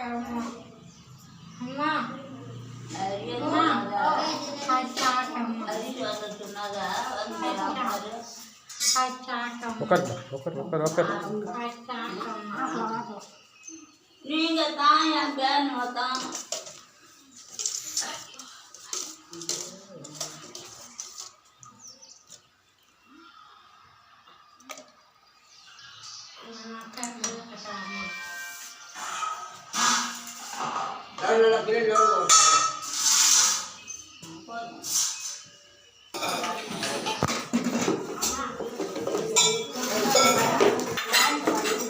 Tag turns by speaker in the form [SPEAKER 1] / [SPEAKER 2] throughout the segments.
[SPEAKER 1] करो अम्मा
[SPEAKER 2] అమ్మా
[SPEAKER 1] అమ్మా
[SPEAKER 2] ఒకరు ఒకరు ఒకరు ఒకరు నీంగ
[SPEAKER 1] తాయ
[SPEAKER 3] బేన్ వతాను உட்காரு உட்காரு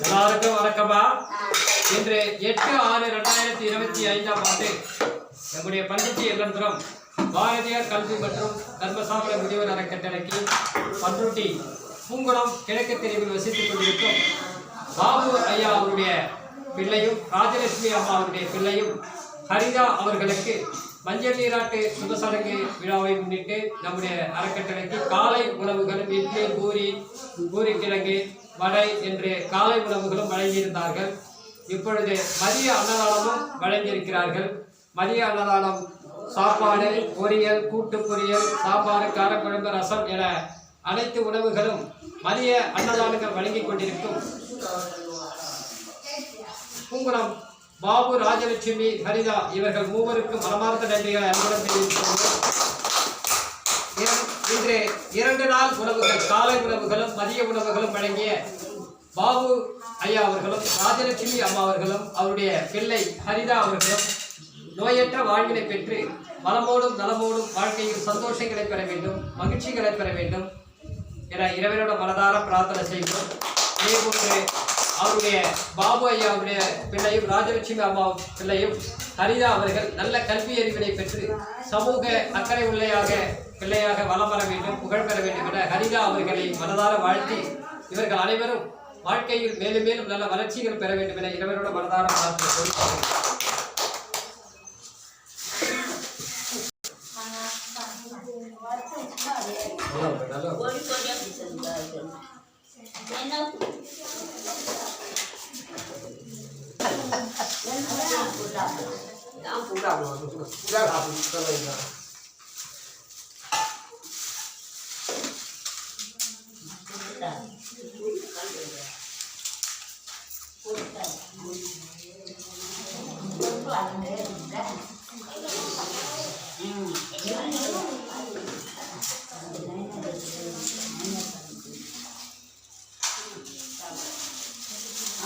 [SPEAKER 4] எல்லாருக்கும் வணக்கம்மா. இன்று எட்டு ஆறு ரெண்டாயிரத்தி இருபத்தி ஐந்தாம் ஆண்டு நம்முடைய பண்டிகை இல்லந்தரம் பாரதியார் கல்வி மற்றும் கர்மசாமர முதியோர் அறக்கட்டளைக்கு பன்ருட்டி பூங்குளம் கிழக்கு தெருவில் வசித்துக் கொண்டிருக்கும் பாபு ஐயா அவருடைய பிள்ளையும் ராஜலட்சுமி அம்மா அவருடைய பிள்ளையும் ஹரிதா அவர்களுக்கு மஞ்சள் நீராட்டு சுபசடங்கு விழாவை முன்னிட்டு நம்முடைய அறக்கட்டளைக்கு காலை உணவுகளும் இட்லி பூரி பூரி கிழங்கு வடை என்று காலை உணவுகளும் வழங்கியிருந்தார்கள். இப்பொழுது மதிய அன்னதானமும் வழங்கியிருக்கிறார்கள். மதிய அன்னதானம் சாப்பாடு பொரியல் கூட்டு பொரியல் சாப்பாடு காரக்குழம்பு ரசம் என அனைத்து உணவுகளும் மதிய அன்னதானங்கள் வழங்கி கொண்டிருக்கும். பூங்குளம் பாபு ராஜலட்சுமி ஹரிதா இவர்கள் மூவருக்கும் மனமார்ந்த நன்றிகளை அன்புடன் தெரிவித்துள்ளோம் இன்று இரண்டு நாள் உணவுகள் காலை உணவுகளும் மதிய உணவுகளும் வழங்கிய பாபு ஐயா அவர்களும் ராஜலட்சுமி அம்மா அவர்களும் அவருடைய பிள்ளை ஹரிதா அவர்களும் நோயற்ற வாழ்வினை பெற்று வளமோடும் நலமோடும் வாழ்க்கையில் சந்தோஷங்களை பெற வேண்டும் மகிழ்ச்சிகளை பெற வேண்டும் என இறைவனோட மனதார பிரார்த்தனை செய்கிறோம். இதேபோன்று அவருடைய பாபு ஐயா அவருடைய பிள்ளையும் ராஜலட்சுமி அம்மா பிள்ளையும் ஹரிதா அவர்கள் நல்ல கல்வி அறிவினை பெற்று சமூக அக்கறை உள்ளையாக பிள்ளையாக வளம் வர வேண்டும் புகழ் பெற வேண்டும் என ஹரிதா அவர்களை மனதார வாழ்த்தி இவர்கள் அனைவரும் வாழ்க்கையில் மேலும் மேலும் நல்ல வளர்ச்சிகள் பெற வேண்டும் என இறைவனோட மனதார பிரார்த்தனை செய்கிறோம். நல்ல
[SPEAKER 2] 哈哈哈！俺不干不干，俺
[SPEAKER 4] 不干了，你
[SPEAKER 2] 干啥去？干了
[SPEAKER 4] 一天。
[SPEAKER 2] 不干，不干，不干，不干，不干。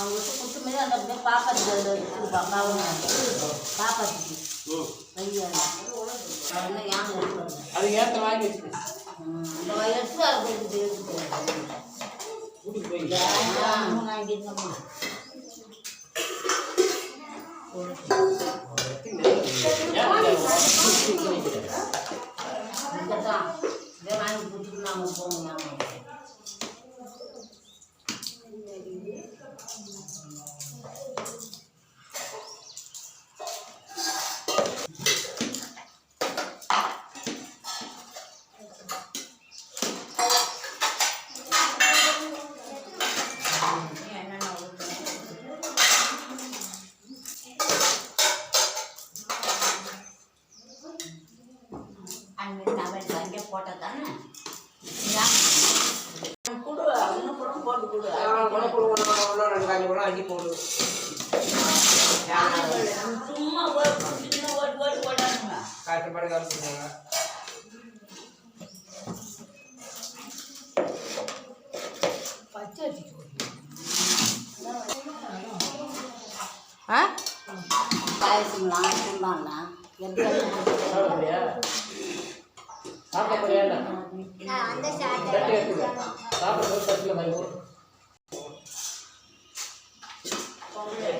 [SPEAKER 2] ಅವತ್ತು ಕುಟ್ಟ ಮೇಲೆ ಡಬ್ಬೆ ಪಾಪದ ಪಾವನ ಪಾಪದ್ದಿ ನಾವು Thank you. சும்மா ஓட்டு சின்ன ஓட்டு ஓட்டு போட்டானுங்க
[SPEAKER 5] ஆ
[SPEAKER 2] பாயசம்லாம் சொன்னாலாம் எந்த
[SPEAKER 4] சாப்பிடுறியா? சாப்பிட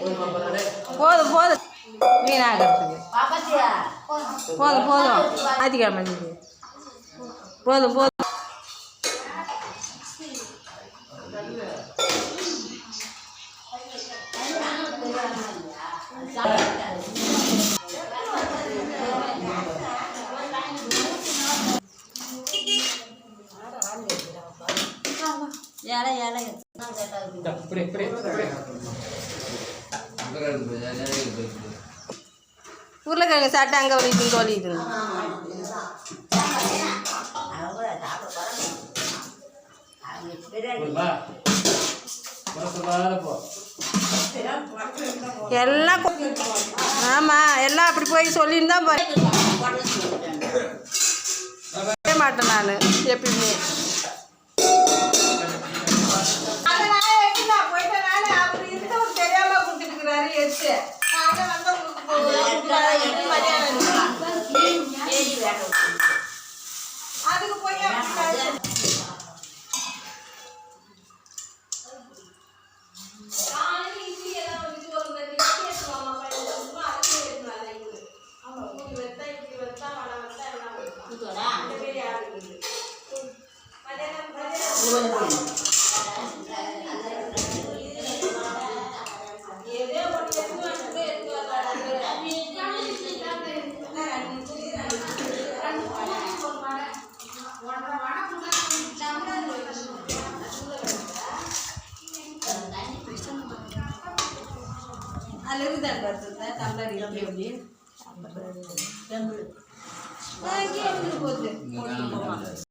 [SPEAKER 4] போதுமா?
[SPEAKER 5] போதும் போதும் வீணாகிறதுக்கு போதும் போதும் இது. போதும் போதும்
[SPEAKER 2] ஏழை ஏழை
[SPEAKER 4] இந்தா, இப்படி, இப்படி, இப்படி.
[SPEAKER 5] உருளைக்கிழங்கு சாப்பிட்டு அங்கே வலிக்குது
[SPEAKER 2] இங்கே வலிக்குது
[SPEAKER 5] எல்லாம் ஆமாம் எல்லாம் அப்படி போய் சொல்லியிருந்தான் போய். மாட்டேன் நான் எப்பயுமே. Dari? ಅಲ್ಲಿರುವುದನ್ನು ಬರ್ತದೆ ತಂಬರಿಗೆ ತಂಬರು ಹಾಗೆ ಹೋದ್ರೆ